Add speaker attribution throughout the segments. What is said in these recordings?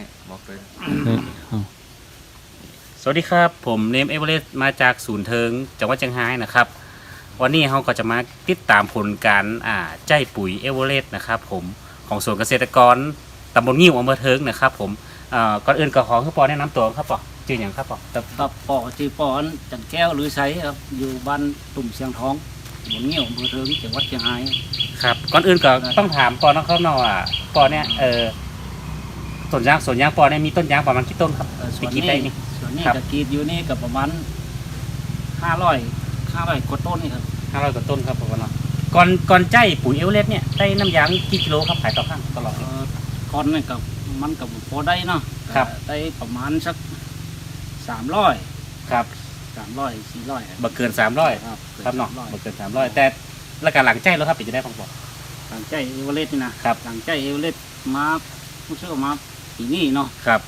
Speaker 1: ให้บอกเลย
Speaker 2: เฮ้ยเอา
Speaker 1: สวัสดีครับ ผมเนมเอเวอเรสต์มาจากศูนย์เทิงจังหวัดเชียงรายนะครับ วันนี้เราก็จะมาติดตามผลการอ่าใจปุ๋ยเอเวอเรสต์นะครับ ผมของสวนเกษตรกรตำบลงิ้วอำเภอเทิงนะครับ ผมอ่าก่อนอื่นก็ขอให้ปอแนะนำตัวครับปอชื่ออย่างครับปอ
Speaker 3: กับปอจีปอนจันแก้วหรือไซครับอยู่บ้านตุ่มเชียงทองหมุนเงี้ยวอำเภอเทิงจังหวัดเชียงราย
Speaker 1: ครับก่อนอื่นก็ต้องถามปอน้องเขาหน่อยว่าปอเนี่ยเออ สวนยางสวนยางปอเนี่ยมีต้นยางประมาณกี่ต้นครับ
Speaker 3: เอ่อส่วน
Speaker 1: ไปกิน
Speaker 3: นี้
Speaker 1: ได้นี่
Speaker 3: ส่วนนี้
Speaker 1: ครับ
Speaker 3: กะกรีดอยู่นี่กับประมาณห้าร้อยห้าร้อยกว่าต้นนี่ครับ
Speaker 1: ห้าร้อยกว่าต้นครับผมว่าเนาะก่อนก่อนใจปุ๋ยเอเวอเรสต์เนี่ยได้น้ำยางกี่กิโลครับขายต่อข้างตลอด
Speaker 3: เอ่อก้อนนี่กับมันกับพอได้เนาะ
Speaker 1: ครับ
Speaker 3: ได้ประมาณสักสามร้อย
Speaker 1: ครับ
Speaker 3: สามร้อยสี่ร้อย
Speaker 1: บ่เกินสามร้อย
Speaker 3: ครับ
Speaker 1: ครับเนาะ
Speaker 3: ร้อย
Speaker 1: บ่เกินสามร้อยแต่แล้วก็หลังใจแล้วครับเป็นจะได้พอปอ
Speaker 3: หลังใจเอเวอเรสต์นี่นะครับ หลังใจเอเวอเรสต์มารู้สึกว่ามา ปีนี้เนาะ
Speaker 1: ครับ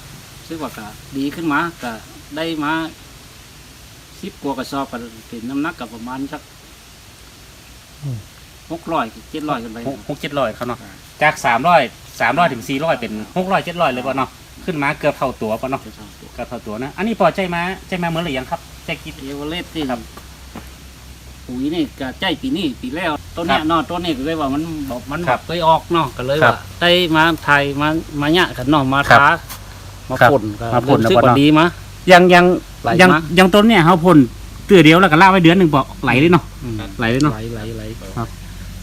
Speaker 3: ซึ่งว่าก็ดีขึ้นมาก็ได้มาสิบกว่ากระสอบก็เป็นน้ำหนักกับประมาณสักหกร้อยเจ็ดร้อยกันไป
Speaker 1: หกหกเจ็ดร้อยครับเนาะจากสามร้อยสามร้อยถึงสี่ร้อยเป็นหกร้อยเจ็ดร้อยเลยปะเนาะขึ้นมาเกือบเท่าตัวปะเนาะ
Speaker 3: จะสองตัว
Speaker 1: เกือบเท่าตัวนะ อันนี้พอใจมาใจมาเหมือนหรือยังครับใจกิน
Speaker 3: เอเวอเรสต์นี่
Speaker 1: ครับ
Speaker 3: ปุ๋ยนี่ก็ใจปีนี้ปีแล้วต้นเนี้ย
Speaker 1: ครับ
Speaker 3: เนาะต้นนี้ก็เลยว่ามันบอกมัน
Speaker 1: ครับ
Speaker 3: เคยออกเนาะก็เลย
Speaker 1: ครั
Speaker 3: ว่า
Speaker 1: บ
Speaker 3: ได้มาไทยมามาเนี่ยกันเนาะมา
Speaker 1: ครับ
Speaker 3: ท้ามา
Speaker 1: ครับ
Speaker 3: พ่นก็
Speaker 1: มาพ่น
Speaker 3: รู้สึก
Speaker 1: แล้วก็
Speaker 3: ว่า
Speaker 1: เนาะ
Speaker 3: ดีมา
Speaker 1: ยังยัง
Speaker 3: ไหล
Speaker 1: ยัง
Speaker 3: มา
Speaker 1: ยังต้นเนี่ยเขาพ่นเตือเดียวแล้วก็ล่าไว้เดือนหนึ่งปอไหลเลยเนาะ
Speaker 3: อืม
Speaker 1: ไหลเลยเนาะ
Speaker 3: ไหลไหลไหล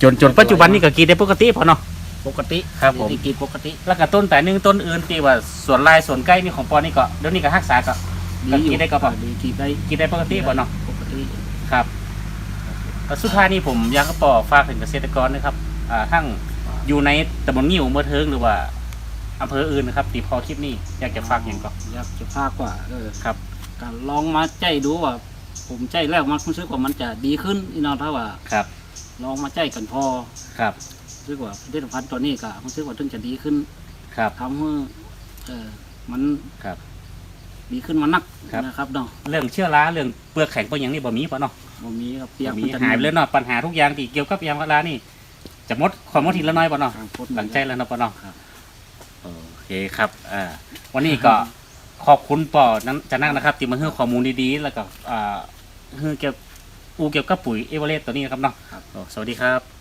Speaker 1: จนจนปัจจุบันนี่ก็กินได้ปกติพอเนาะ
Speaker 3: ปกติ
Speaker 1: ครับผม
Speaker 3: ได้กินปกติ
Speaker 1: แล้วก็ต้นแต่หนึ่งต้นอื่นที่ว่าสวนลายสวนใกล้นี่ของปอนี่ก็เดี๋ยวนี้ก็รักษาก็
Speaker 3: ดีอยู่
Speaker 1: กินได้ก็พอ
Speaker 3: ดีกินได้
Speaker 1: กินได้ปกติพอเนาะ
Speaker 3: ปกติ
Speaker 1: ครับแล้ว สุดท้ายนี้ผมอยากจะปอฝากถึงเกษตรกรนะครับอ่าทั้งอยู่ในตำบลงิ้วอำเภอเทิงหรือว่าอำเภออื่นนะครับตีพอคลิปนี้อยากจะฝากอย่างก่อน
Speaker 3: อยากจะพากว่าเออ
Speaker 1: ครับ
Speaker 3: การลองมาใจดูว่า ผมใจแล้วมันรู้สึกว่ามันจะดีขึ้นอีนอนถ้าว่า
Speaker 1: ครับ
Speaker 3: ลองมาใจกันพอ
Speaker 1: ครับ
Speaker 3: รู้สึกว่าผลิตภัณฑ์ตัวนี้ก็รู้สึกว่าถึงจะดีขึ้น
Speaker 1: ครับ
Speaker 3: ทำให้เออมัน
Speaker 1: ครับ
Speaker 3: ดีขึ้นมานัก
Speaker 1: ครับ
Speaker 3: นะครับเนาะ
Speaker 1: เรื่องเชื้อราเรื่องเปลือกแข็งเปลือกหยังนี่บ่มีปะเนาะ
Speaker 3: บ่มีครับเปีย
Speaker 1: บ่
Speaker 3: ก
Speaker 1: มี
Speaker 3: มันจะ
Speaker 1: หายไปเลยเนาะปัญหาทุกอย่างที่เกี่ยวกับยางพารานี่จะหมดความหมดทีละน้อยปะเนาะ
Speaker 3: ทางพ้น
Speaker 1: หลังใจแล้วเนาะปะเนาะ
Speaker 3: ครับ
Speaker 1: โอเคครับอ่าวันนี้ก็ขอบคุณปอนั้นจะนั่งนะครับที่มาให้ข้อมูลดีๆ แล้วก็อ่าให้เกี่ยวอูเกี่ยวกับปุ๋ยเอเวอเรสต์ตัวนี้นะครับเนาะ
Speaker 3: ครับ
Speaker 1: โอ้สวัสดีครับ